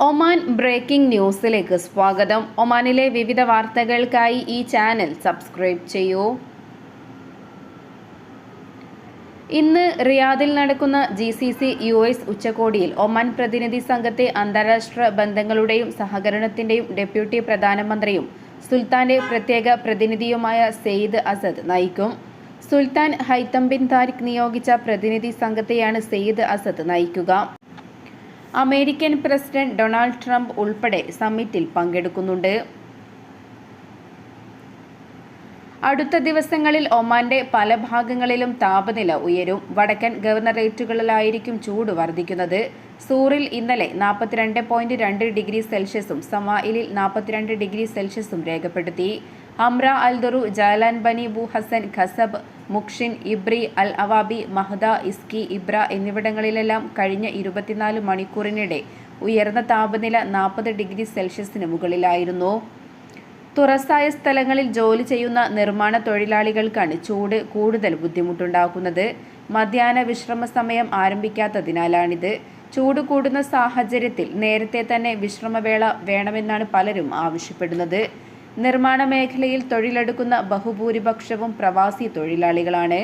Oman breaking ന്യൂസിലേക്ക് സ്വാഗതം. ഒമാനിലെ വിവിധ വാർത്തകൾക്കായി ഈ ചാനൽ സബ്സ്ക്രൈബ് ചെയ്യൂ. ഇന്ന് റിയാദിൽ നടക്കുന്ന G C C U S ഉച്ചകോടിയിൽ ഒമാൻ പ്രതിനിധി സംഘത്തെ അന്താരാഷ്ട്ര ബന്ധങ്ങളുടെയും സഹകരണത്തിന്റെയും ഡെപ്യൂട്ടി പ്രധാനമന്ത്രിയും സുൽത്താന്റെ പ്രത്യേക പ്രതിനിധിയുമായ സെയ്ദ് അസദ് നയിക്കും. സുൽത്താൻ ഹൈത്തം ബിൻ താരിഖ് നിയോഗിച്ച പ്രതിനിധി സംഘത്തെയാണ് സെയ്ദ് അസദ് നയിക്കുക. അമേരിക്കൻ പ്രസിഡന്റ് ഡൊണാൾഡ് ട്രംപ് ഉൾപ്പെടെ സമ്മിറ്റിൽ പങ്കെടുക്കുന്നുണ്ട്. അടുത്ത ദിവസങ്ങളിൽ ഒമാന്റെ പല ഭാഗങ്ങളിലും താപനില ഉയരും. വടക്കൻ ഗവർണറേറ്റുകളിലായിരിക്കും ചൂട് വർദ്ധിക്കുന്നത്. സൂറിൽ ഇന്നലെ നാൽപ്പത്തിരണ്ട് പോയിന്റ് രണ്ട് ഡിഗ്രി സെൽഷ്യസും സമായിലിൽ നാൽപ്പത്തിരണ്ട് ഡിഗ്രി സെൽഷ്യസും രേഖപ്പെടുത്തി. അമ്ര അൽദറു Jalan Bani Bu Hasan Khasab Muqshin Ibri Al Awabi Mahadha Izki Ibra എന്നിവിടങ്ങളിലെല്ലാം കഴിഞ്ഞ ഇരുപത്തിനാല് മണിക്കൂറിനിടെ ഉയർന്ന താപനില നാൽപ്പത് ഡിഗ്രി സെൽഷ്യസിന് മുകളിലായിരുന്നു. തുറസായ സ്ഥലങ്ങളിൽ ജോലി ചെയ്യുന്ന നിർമ്മാണ തൊഴിലാളികൾക്കാണ് ചൂട് കൂടുതൽ ബുദ്ധിമുട്ടുണ്ടാക്കുന്നത്. മധ്യാഹ്ന വിശ്രമ സമയം ആരംഭിക്കാത്തതിനാലാണിത്. ചൂട് കൂടുന്ന സാഹചര്യത്തിൽ നേരത്തെ തന്നെ വിശ്രമവേള വേണമെന്നാണ് പലരും ആവശ്യപ്പെടുന്നത്. നിർമ്മാണ മേഖലയിൽ തൊഴിലെടുക്കുന്ന ബഹുഭൂരിപക്ഷവും പ്രവാസി തൊഴിലാളികളാണ്.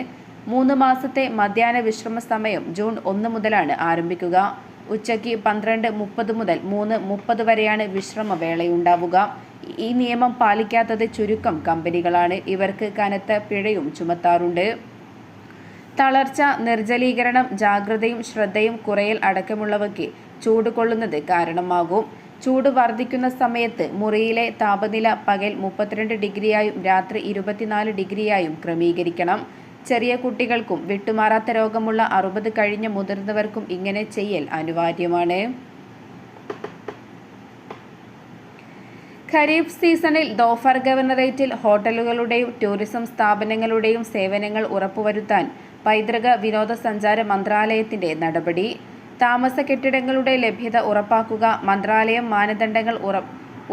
മൂന്ന് മാസത്തെ മധ്യാഹ്ന വിശ്രമ സമയം ജൂൺ ഒന്ന് മുതലാണ് ആരംഭിക്കുക. ഉച്ചയ്ക്ക് പന്ത്രണ്ട് മുപ്പത് മുതൽ മൂന്ന് മുപ്പത് വരെയാണ് വിശ്രമവേളയുണ്ടാവുക. ഈ നിയമം പാലിക്കാത്തത് ചുരുക്കം കമ്പനികളാണ്. ഇവർക്ക് കനത്ത പിഴയും ചുമത്താറുണ്ട്. തളർച്ച നിർജലീകരണം ജാഗ്രതയും ശ്രദ്ധയും കുറയൽ അടക്കമുള്ളവയ്ക്ക് ചൂടുകൊള്ളുന്നത് കാരണമാകും. ചൂട് വർദ്ധിക്കുന്ന സമയത്ത് മുറിയിലെ താപനില പകൽ മുപ്പത്തിരണ്ട് ഡിഗ്രിയായും രാത്രി ഇരുപത്തിനാല് ഡിഗ്രിയായും ക്രമീകരിക്കണം. ചെറിയ കുട്ടികൾക്കും വിട്ടുമാറാത്ത രോഗമുള്ള അറുപത് കഴിഞ്ഞ മുതിർന്നവർക്കും ഇങ്ങനെ ചെയ്യൽ അനിവാര്യമാണ്. ഖരീഫ് സീസണിൽ ദോഫർ ഗവർണറേറ്റിൽ ഹോട്ടലുകളുടെയും ടൂറിസം സ്ഥാപനങ്ങളുടെയും സേവനങ്ങൾ ഉറപ്പുവരുത്താൻ പൈതൃക വിനോദസഞ്ചാര മന്ത്രാലയത്തിന്റെ നടപടി. താമസ കെട്ടിടങ്ങളുടെ ലഭ്യത ഉറപ്പാക്കുക മന്ത്രാലയം മാനദണ്ഡങ്ങൾ ഉറ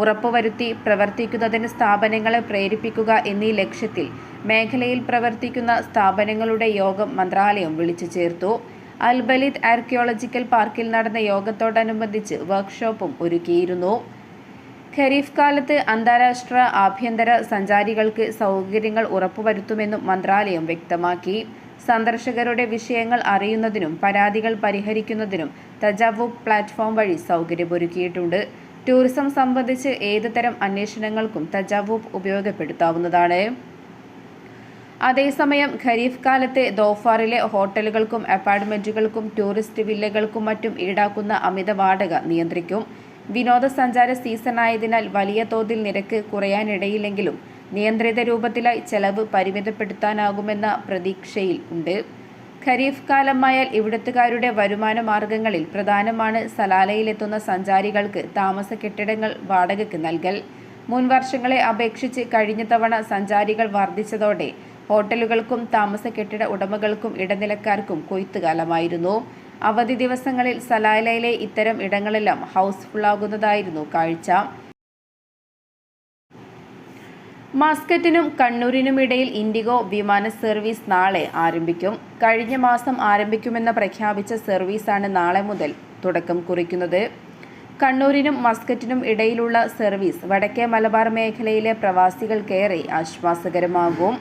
ഉറപ്പുവരുത്തി പ്രവർത്തിക്കുന്നതിന് സ്ഥാപനങ്ങളെ പ്രേരിപ്പിക്കുക എന്നീ ലക്ഷ്യത്തിൽ മേഖലയിൽ പ്രവർത്തിക്കുന്ന സ്ഥാപനങ്ങളുടെ യോഗം മന്ത്രാലയം വിളിച്ചു ചേർത്തു. അൽബലിദ് ആർക്കിയോളജിക്കൽ പാർക്കിൽ നടന്ന യോഗത്തോടനുബന്ധിച്ച് വർക്ക്ഷോപ്പും ഒരുക്കിയിരുന്നു. ഖരീഫ് കാലത്ത് അന്താരാഷ്ട്ര ആഭ്യന്തര സഞ്ചാരികൾക്ക് സൗകര്യങ്ങൾ ഉറപ്പുവരുത്തുമെന്നും മന്ത്രാലയം വ്യക്തമാക്കി. സന്ദർശകരുടെ വിഷയങ്ങൾ അറിയുന്നതിനും പരാതികൾ പരിഹരിക്കുന്നതിനും തജാവുബ് പ്ലാറ്റ്ഫോം വഴി സൗകര്യമൊരുക്കിയിട്ടുണ്ട്. ടൂറിസം സംബന്ധിച്ച് ഏതുതരം അന്വേഷണങ്ങൾക്കും തജാവുബ് ഉപയോഗപ്പെടുത്താവുന്നതാണ്. അതേസമയം ഖരീഫ് കാലത്തെ ദോഫാറിലെ ഹോട്ടലുകൾക്കും അപ്പാർട്ട്മെന്റുകൾക്കും ടൂറിസ്റ്റ് വില്ലകൾക്കും മറ്റും ഈടാക്കുന്ന അമിത വാടക നിയന്ത്രിക്കും. വിനോദസഞ്ചാര സീസണായതിനാൽ വലിയ തോതിൽ നിരക്ക് കുറയാനിടയില്ലെങ്കിലും നിയന്ത്രിത രൂപത്തിലായി ചെലവ് പരിമിതപ്പെടുത്താനാകുമെന്ന പ്രതീക്ഷയിൽ ഉണ്ട്. ഖരീഫ് കാലമായാൽ ഇവിടുത്തുകാരുടെ വരുമാന മാർഗങ്ങളിൽ പ്രധാനമാണ് സലാലയിലെത്തുന്ന സഞ്ചാരികൾക്ക് താമസ കെട്ടിടങ്ങൾ വാടകയ്ക്ക് നൽകൽ. മുൻ വർഷങ്ങളെ അപേക്ഷിച്ച് കഴിഞ്ഞ തവണ സഞ്ചാരികൾ വർദ്ധിച്ചതോടെ ഹോട്ടലുകൾക്കും താമസ കെട്ടിട ഉടമകൾക്കും ഇടനിലക്കാർക്കും കൊയ്ത്തുകാലമായിരുന്നു. അവധി ദിവസങ്ങളിൽ സലാലയിലെ ഇത്തരം ഇടങ്ങളെല്ലാം ഹൗസ്ഫുള്ളാകുന്നതായിരുന്നു കാഴ്ച. മസ്കറ്റിനും കണ്ണൂരിനുമിടയിൽ ഇൻഡിഗോ വിമാന സർവീസ് നാളെ ആരംഭിക്കും. കഴിഞ്ഞ മാസം ആരംഭിക്കുമെന്ന് പ്രഖ്യാപിച്ച സർവീസാണ് നാളെ മുതൽ തുടക്കം കുറിക്കുന്നത്. കണ്ണൂരിനും മസ്കറ്റിനും ഇടയിലുള്ള സർവീസ് വടക്കേ മലബാർ മേഖലയിലെ പ്രവാസികൾക്കേറെ ആശ്വാസകരമാകും.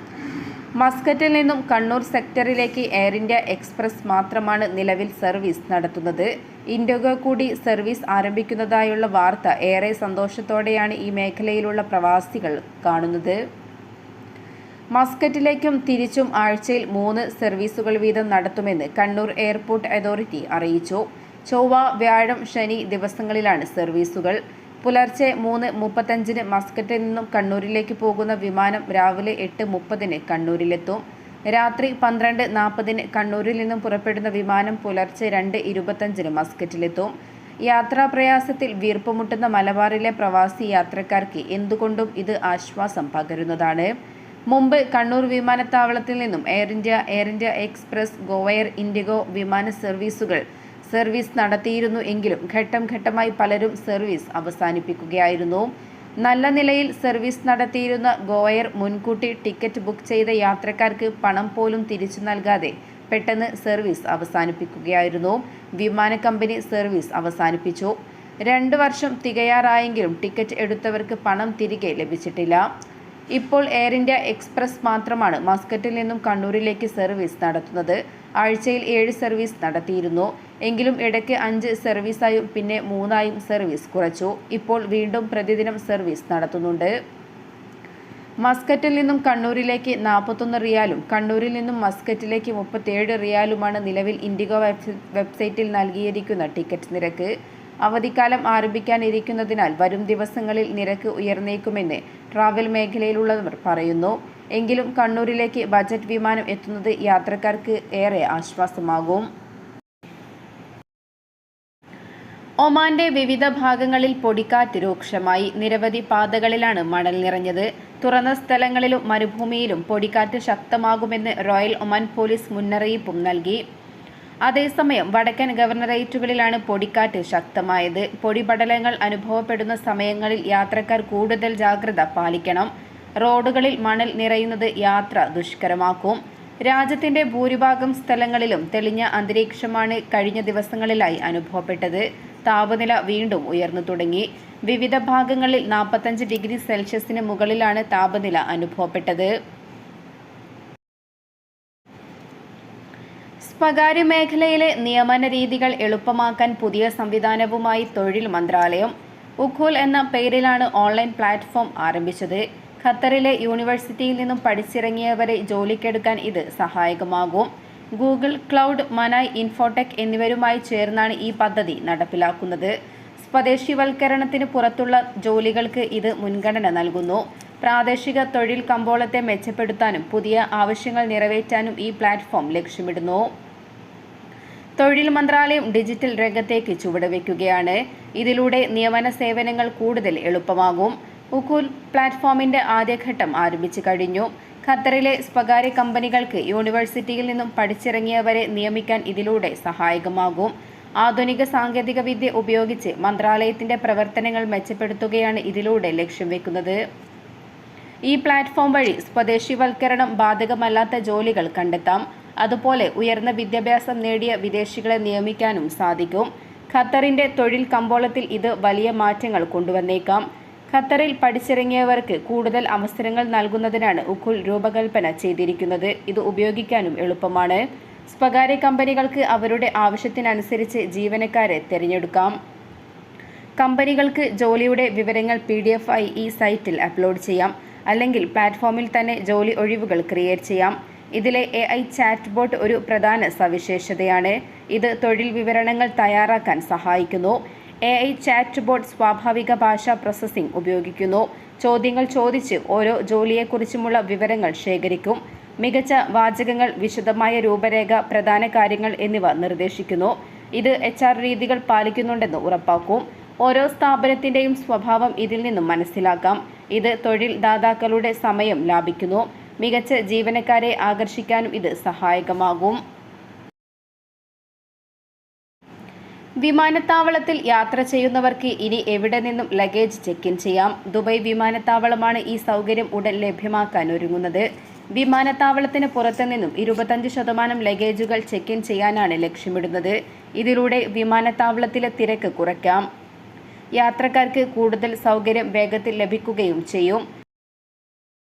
മസ്കറ്റിൽ നിന്നും കണ്ണൂർ സെക്ടറിലേക്ക് എയർ ഇന്ത്യ എക്സ്പ്രസ് മാത്രമാണ് നിലവിൽ സർവീസ് നടത്തുന്നത്. ഇൻഡിഗോ കൂടി സർവീസ് ആരംഭിക്കുന്നതായുള്ള വാർത്ത ഏറെ സന്തോഷത്തോടെയാണ് ഈ മേഖലയിലുള്ള പ്രവാസികൾ കാണുന്നത്. മസ്കറ്റിലേക്കും തിരിച്ചും ആഴ്ചയിൽ മൂന്ന് സർവീസുകൾ വീതം നടത്തുമെന്ന് കണ്ണൂർ എയർപോർട്ട് അതോറിറ്റി അറിയിച്ചു. ചൊവ്വ വ്യാഴം ശനി ദിവസങ്ങളിലാണ് സർവീസുകൾ. പുലർച്ചെ മൂന്ന് മുപ്പത്തഞ്ചിന് മസ്കറ്റിൽ നിന്നും കണ്ണൂരിലേക്ക് പോകുന്ന വിമാനം രാവിലെ എട്ട് മുപ്പതിന് കണ്ണൂരിലെത്തും. രാത്രി പന്ത്രണ്ട് നാൽപ്പതിന് കണ്ണൂരിൽ നിന്നും പുറപ്പെടുന്ന വിമാനം പുലർച്ചെ രണ്ട് ഇരുപത്തഞ്ചിന് മസ്കറ്റിലെത്തും. യാത്രാപ്രയാസത്തിൽ വീർപ്പുമുട്ടുന്ന മലബാറിലെ പ്രവാസി യാത്രക്കാർക്ക് എന്തുകൊണ്ടും ഇത് ആശ്വാസം പകരുന്നതാണ്. മുമ്പ് കണ്ണൂർ വിമാനത്താവളത്തിൽ നിന്നും Air India Air India Express GoAir IndiGo വിമാന സർവീസുകൾ സർവീസ് നടത്തിയിരുന്നു എങ്കിലും ഘട്ടം ഘട്ടമായി പലരും സർവീസ് അവസാനിപ്പിക്കുകയായിരുന്നു. നല്ല നിലയിൽ സർവീസ് നടത്തിയിരുന്ന ഗോയർ മുൻകൂട്ടി ടിക്കറ്റ് ബുക്ക് ചെയ്ത യാത്രക്കാർക്ക് പണം പോലും തിരിച്ചു നൽകാതെ പെട്ടെന്ന് സർവീസ് അവസാനിപ്പിക്കുകയായിരുന്നു. വിമാന കമ്പനി സർവീസ് അവസാനിപ്പിച്ചു. രണ്ട് വർഷം തികയാറായെങ്കിലും ടിക്കറ്റ് എടുത്തവർക്ക് പണം തിരികെ ലഭിച്ചിട്ടില്ല. ഇപ്പോൾ എയർ ഇന്ത്യ എക്സ്പ്രസ് മാത്രമാണ് മസ്കറ്റിൽ നിന്നും കണ്ണൂരിലേക്ക് സർവീസ് നടത്തുന്നത്. ആഴ്ചയിൽ ഏഴ് സർവീസ് നടത്തിയിരുന്നു. എങ്കിലും ഇടയ്ക്ക് അഞ്ച് സർവീസായും പിന്നെ മൂന്നായും സർവീസ് കുറച്ചു. ഇപ്പോൾ വീണ്ടും പ്രതിദിനം സർവീസ് നടത്തുന്നുണ്ട്. മസ്കറ്റിൽ നിന്നും കണ്ണൂരിലേക്ക് നാൽപ്പത്തൊന്ന് റിയാലും കണ്ണൂരിൽ നിന്നും മസ്കറ്റിലേക്ക് മുപ്പത്തേഴ് റിയാലുമാണ് നിലവിൽ ഇൻഡിഗോ വെബ്സൈറ്റിൽ നൽകിയിരിക്കുന്ന ടിക്കറ്റ് നിരക്ക്. അവധിക്കാലം ആരംഭിക്കാനിരിക്കുന്നതിനാൽ വരും ദിവസങ്ങളിൽ നിരക്ക് ഉയർന്നേക്കുമെന്ന് ട്രാവൽ മേഖലയിലുള്ളവർ പറയുന്നു. എങ്കിലും കണ്ണൂരിലേക്ക് ബജറ്റ് വിമാനം എത്തുന്നത് യാത്രക്കാർക്ക് ഏറെ ആശ്വാസമാകും. ഒമാന്റെ വിവിധ ഭാഗങ്ങളിൽ പൊടിക്കാറ്റ് രൂക്ഷമായി. നിരവധി പാതകളിലാണ് മണൽ നിറഞ്ഞത്. തുറന്ന സ്ഥലങ്ങളിലും മരുഭൂമിയിലും പൊടിക്കാറ്റ് ശക്തമാകുമെന്ന് റോയൽ ഒമാൻ പോലീസ് മുന്നറിയിപ്പും നൽകി. അതേസമയം വടക്കൻ ഗവർണറേറ്റുകളിലാണ് പൊടിക്കാറ്റ് ശക്തമായത്. പൊടിപടലങ്ങൾ അനുഭവപ്പെടുന്ന സമയങ്ങളിൽ യാത്രക്കാർ കൂടുതൽ ജാഗ്രത പാലിക്കണം. റോഡുകളിൽ മണൽ നിറയുന്നത് യാത്ര ദുഷ്കരമാക്കും. രാജ്യത്തിന്റെ ഭൂരിഭാഗം സ്ഥലങ്ങളിലും തെളിഞ്ഞ അന്തരീക്ഷമാണ് കഴിഞ്ഞ ദിവസങ്ങളിലായി അനുഭവപ്പെട്ടത്. താപനില വീണ്ടും ഉയർന്നു തുടങ്ങി. വിവിധ ഭാഗങ്ങളിൽ നാൽപ്പത്തഞ്ച് ഡിഗ്രി സെൽഷ്യസിന് മുകളിലാണ് താപനില അനുഭവപ്പെട്ടത്. സ്വകാര്യ മേഖലയിലെ നിയമന രീതികൾ എളുപ്പമാക്കാൻ പുതിയ സംവിധാനവുമായി തൊഴിൽ മന്ത്രാലയം. ഉഖുൽ എന്ന പേരിലാണ് ഓൺലൈൻ പ്ലാറ്റ്ഫോം ആരംഭിച്ചത്. ഖത്തറിലെ യൂണിവേഴ്സിറ്റിയിൽ നിന്നും പഠിച്ചിറങ്ങിയവരെ ജോലിക്കെടുക്കാൻ ഇത് സഹായകമാകും. ഗൂഗിൾ ക്ലൗഡ് മനായ് ഇൻഫോടെക് എന്നിവരുമായി ചേർന്നാണ് ഈ പദ്ധതി നടപ്പിലാക്കുന്നത്. സ്വദേശിവൽക്കരണത്തിന് പുറത്തുള്ള ജോലികൾക്ക് ഇത് മുൻഗണന നൽകുന്നു. പ്രാദേശിക തൊഴിൽ കമ്പോളത്തെ മെച്ചപ്പെടുത്താനും പുതിയ ആവശ്യങ്ങൾ നിറവേറ്റാനും ഈ പ്ലാറ്റ്ഫോം ലക്ഷ്യമിടുന്നു. തൊഴിൽ മന്ത്രാലയം ഡിജിറ്റൽ രംഗത്തേക്ക് ചുവടുവെക്കുകയാണ്. ഇതിലൂടെ നിയമന സേവനങ്ങൾ കൂടുതൽ എളുപ്പമാകും. ഉക്കുൽ പ്ലാറ്റ്ഫോമിന്റെ ആദ്യഘട്ടം ആരംഭിച്ചു കഴിഞ്ഞു. ഖത്തറിലെ സ്വകാര്യ കമ്പനികൾക്ക് യൂണിവേഴ്സിറ്റിയിൽ നിന്നും പഠിച്ചിറങ്ങിയവരെ നിയമിക്കാൻ ഇതിലൂടെ സഹായകമാകും. ആധുനിക സാങ്കേതിക വിദ്യ ഉപയോഗിച്ച് മന്ത്രാലയത്തിന്റെ പ്രവർത്തനങ്ങൾ മെച്ചപ്പെടുത്തുകയാണ് ഇതിലൂടെ ലക്ഷ്യം വെക്കുന്നത്. ഈ പ്ലാറ്റ്ഫോം വഴി സ്വദേശിവൽക്കരണം ബാധകമല്ലാത്ത ജോലികൾ കണ്ടെത്താം. അതുപോലെ ഉയർന്ന വിദ്യാഭ്യാസം നേടിയ വിദേശികളെ നിയമിക്കാനും സാധിക്കും. ഖത്തറിന്റെ തൊഴിൽ കമ്പോളത്തിൽ ഇത് വലിയ മാറ്റങ്ങൾ കൊണ്ടുവന്നേക്കാം. ഖത്തറിൽ പഠിച്ചിറങ്ങിയവർക്ക് കൂടുതൽ അവസരങ്ങൾ നൽകുന്നതിനാണ് ഉഖുൽ രൂപകൽപ്പന ചെയ്തിരിക്കുന്നത്. ഇത് ഉപയോഗിക്കാനും എളുപ്പമാണ്. സ്വകാര്യ കമ്പനികൾക്ക് അവരുടെ ആവശ്യത്തിനനുസരിച്ച് ജീവനക്കാരെ തിരഞ്ഞെടുക്കാം. കമ്പനികൾക്ക് ജോലിയുടെ വിവരങ്ങൾ പി ഡി എഫ് ആയി ഈ സൈറ്റിൽ അപ്ലോഡ് ചെയ്യാം. അല്ലെങ്കിൽ പ്ലാറ്റ്ഫോമിൽ തന്നെ ജോലി ഒഴിവുകൾ ക്രിയേറ്റ് ചെയ്യാം. ഇതിലെ എ ഐ ചാറ്റ് ബോട്ട് ഒരു പ്രധാന സവിശേഷതയാണ്. ഇത് തൊഴിൽ വിവരണങ്ങൾ തയ്യാറാക്കാൻ സഹായിക്കുന്നു. എ ഐ ചാറ്റ് ബോട്ട് സ്വാഭാവിക ഭാഷാ പ്രോസസ്സിംഗ് ഉപയോഗിക്കുന്നു. ചോദ്യങ്ങൾ ചോദിച്ച് ഓരോ ജോലിയെക്കുറിച്ചുമുള്ള വിവരങ്ങൾ ശേഖരിക്കും. മികച്ച വാചകങ്ങൾ വിശദമായ രൂപരേഖ പ്രധാന കാര്യങ്ങൾ എന്നിവ നിർദ്ദേശിക്കുന്നു. ഇത് എച്ച് ആർ രീതികൾ പാലിക്കുന്നുണ്ടെന്ന് ഉറപ്പാക്കും. ഓരോ സ്ഥാപനത്തിന്റെയും സ്വഭാവം ഇതിൽ നിന്നും മനസ്സിലാക്കാം. ഇത് തൊഴിൽ ദാതാക്കളുടെ സമയം ലാഭിക്കുന്നു. മികച്ച ജീവനക്കാരെ ആകർഷിക്കാനും ഇത് സഹായകമാകും. വിമാനത്താവളത്തിൽ യാത്ര ചെയ്യുന്നവർക്ക് ഇനി എവിടെ നിന്നും ലഗേജ് ചെക്ക് ഇൻ ചെയ്യാം. ദുബായ് വിമാനത്താവളമാണ് ഈ സൗകര്യം ഉടൻ ലഭ്യമാക്കാൻ ഒരുങ്ങുന്നത്. വിമാനത്താവളത്തിന് പുറത്തു നിന്നും ഇരുപത്തഞ്ച് ശതമാനം ലഗേജുകൾ ചെക്ക് ഇൻ ചെയ്യാനാണ് ലക്ഷ്യമിടുന്നത്. ഇതിലൂടെ വിമാനത്താവളത്തിലെ തിരക്ക് കുറയ്ക്കാം. യാത്രക്കാർക്ക് കൂടുതൽ സൗകര്യം വേഗത്തിൽ ലഭിക്കുകയും ചെയ്യും.